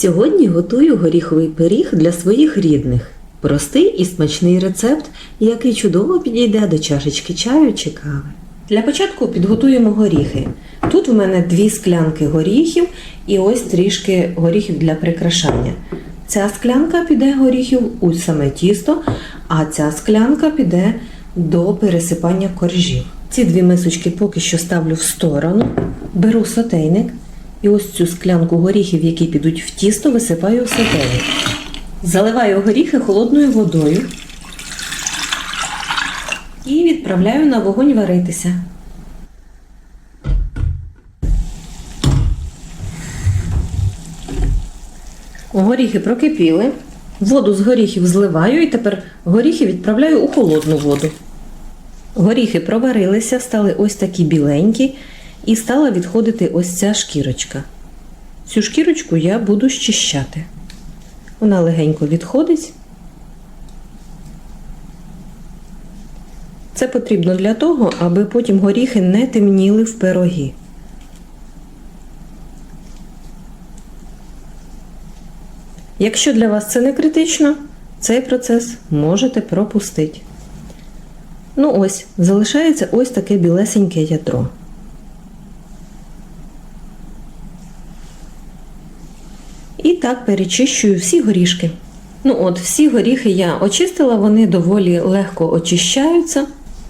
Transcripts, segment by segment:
Сьогодні готую горіховий пиріг для своїх рідних. Простий і смачний рецепт, який чудово підійде до чашечки чаю чи кави. Для початку підготуємо горіхи. Тут в мене дві склянки горіхів і ось трішки горіхів для прикрашання. Ця склянка піде горіхів у саме тісто, а ця склянка піде до пересипання коржів. Ці дві мисочки поки що ставлю в сторону, беру сотейник і ось цю склянку горіхів, які підуть в тісто, висипаю в. Заливаю горіхи холодною водою і відправляю на вогонь варитися. Горіхи прокипіли, воду з горіхів зливаю і тепер горіхи відправляю у холодну воду. Горіхи проварилися, стали ось такі біленькі, і стала відходити ось ця шкірочка. Цю шкірочку я буду щищати. Вона легенько відходить. Це потрібно для того, аби потім горіхи не темніли в пирогі. Якщо для вас це не критично, цей процес можете пропустити. Ну ось, залишається ось таке білесеньке ядро. І так перечищую всі горішки. Ну от, всі горіхи я очистила, вони доволі легко очищаються.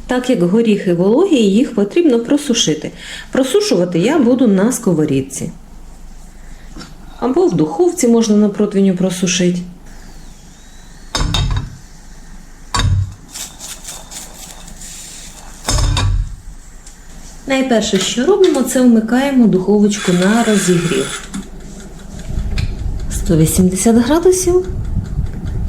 Так як горіхи вологі, їх потрібно просушити. Просушувати я буду на сковорідці. Або в духовці можна на противню просушити. Найперше, що робимо, це вмикаємо духовочку на розігрів. 180 градусів.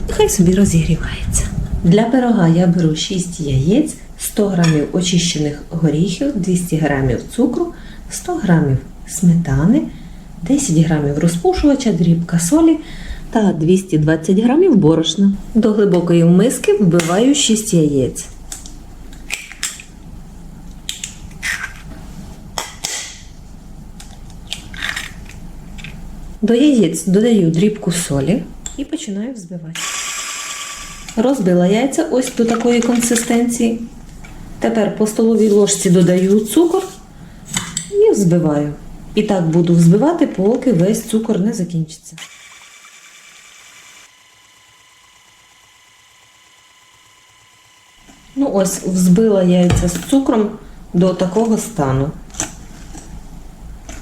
Нехай собі розігрівається. Для пирога я беру 6 яєць, 100 грамів очищених горіхів, 200 грамів цукру, 100 грамів сметани, 10 грамів розпушувача, дрібка солі та 220 грамів борошна. До глибокої миски вбиваю 6 яєць. До яєць додаю дрібку солі і починаю взбивати. Розбила яйця ось до такої консистенції. Тепер по столовій ложці додаю цукор і взбиваю. І так буду взбивати, поки весь цукор не закінчиться. Ну ось, взбила яйця з цукром до такого стану,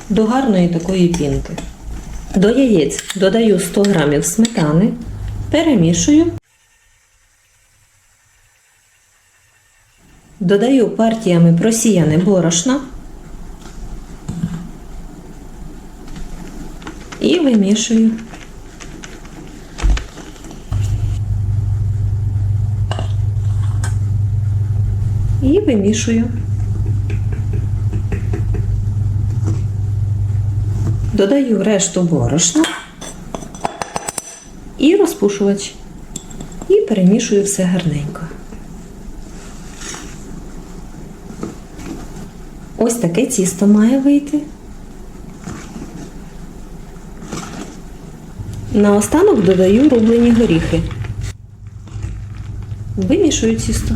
до гарної такої пінки. До яєць додаю 100 грамів сметани, перемішую, додаю партіями просіяне борошна і вимішую. І вимішую. Додаю решту борошна і розпушувач. І перемішую все гарненько. Ось таке тісто має вийти. Наостанок додаю рублені горіхи. Вимішую тісто.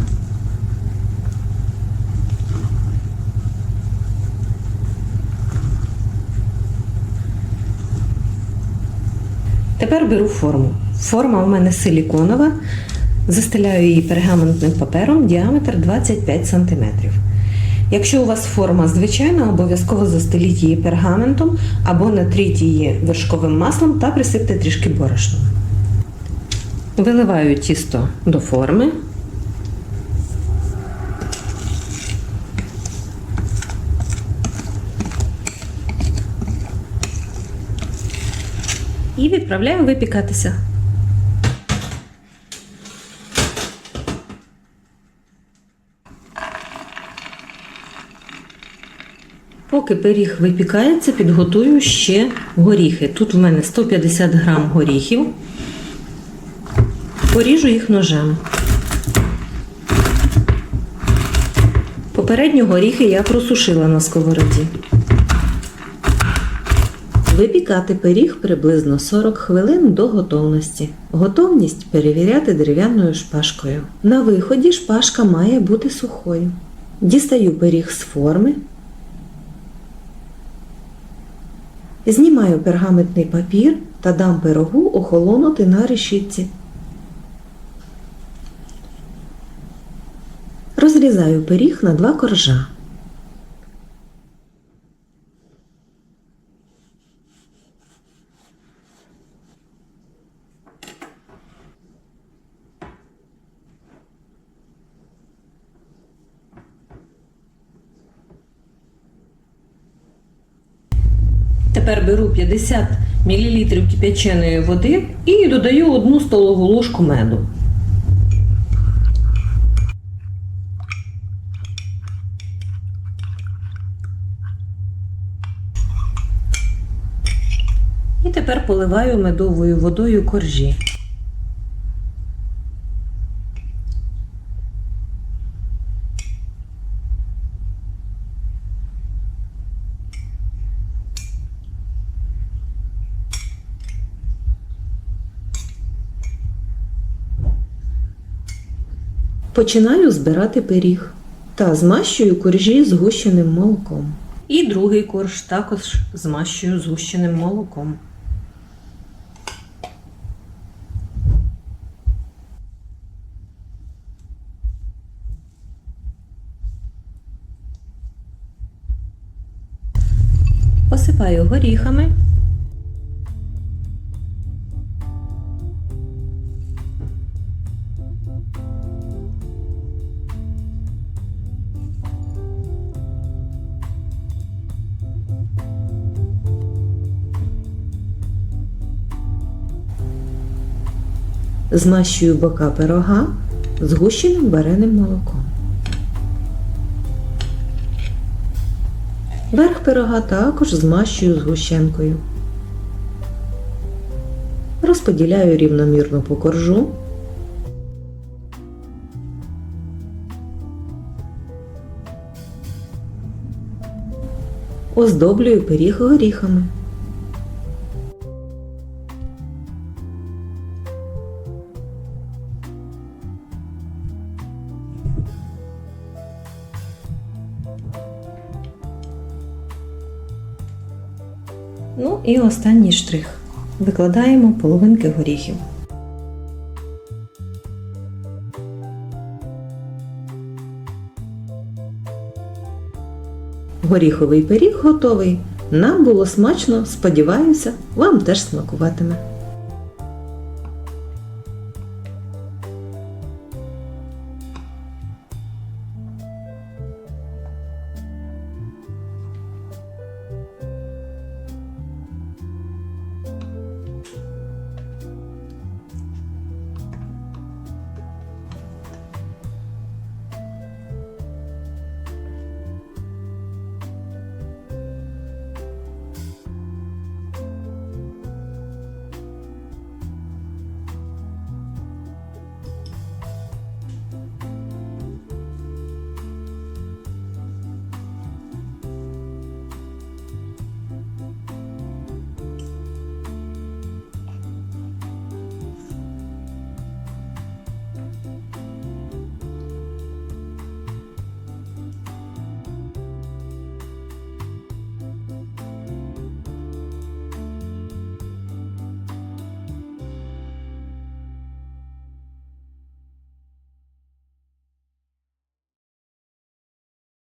Тепер беру форму. Форма у мене силіконова. Застеляю її пергаментним папером діаметр 25 см. Якщо у вас форма звичайна, обов'язково застеліть її пергаментом або натріть її вершковим маслом та присипте трішки борошном. Виливаю тісто до форми. І відправляю випікатися. Поки пиріг випікається, підготую ще горіхи. Тут в мене 150 грам горіхів. Поріжу їх ножем. Попередньо горіхи я просушила на сковороді. Випікати пиріг приблизно 40 хвилин до готовності. Готовність перевіряти дерев'яною шпажкою. На виході шпажка має бути сухою. Дістаю пиріг з форми. Знімаю пергаментний папір та дам пирогу охолонути на решітці. Розрізаю пиріг на два коржа. Тепер беру 50 мл кип'яченої води і додаю одну столову ложку меду. І тепер поливаю медовою водою коржі. Починаю збирати пиріг та змащую коржі згущеним молоком. І другий корж також змащую згущеним молоком. Посипаю горіхами. Змащую бока пирога згущеним вареним молоком. Верх пирога також змащую згущенкою. Розподіляю рівномірно по коржу. Оздоблюю пиріг горіхами. І останній штрих. Викладаємо половинки горіхів. Горіховий пиріг готовий. Нам було смачно, сподіваюся, вам теж смакуватиме.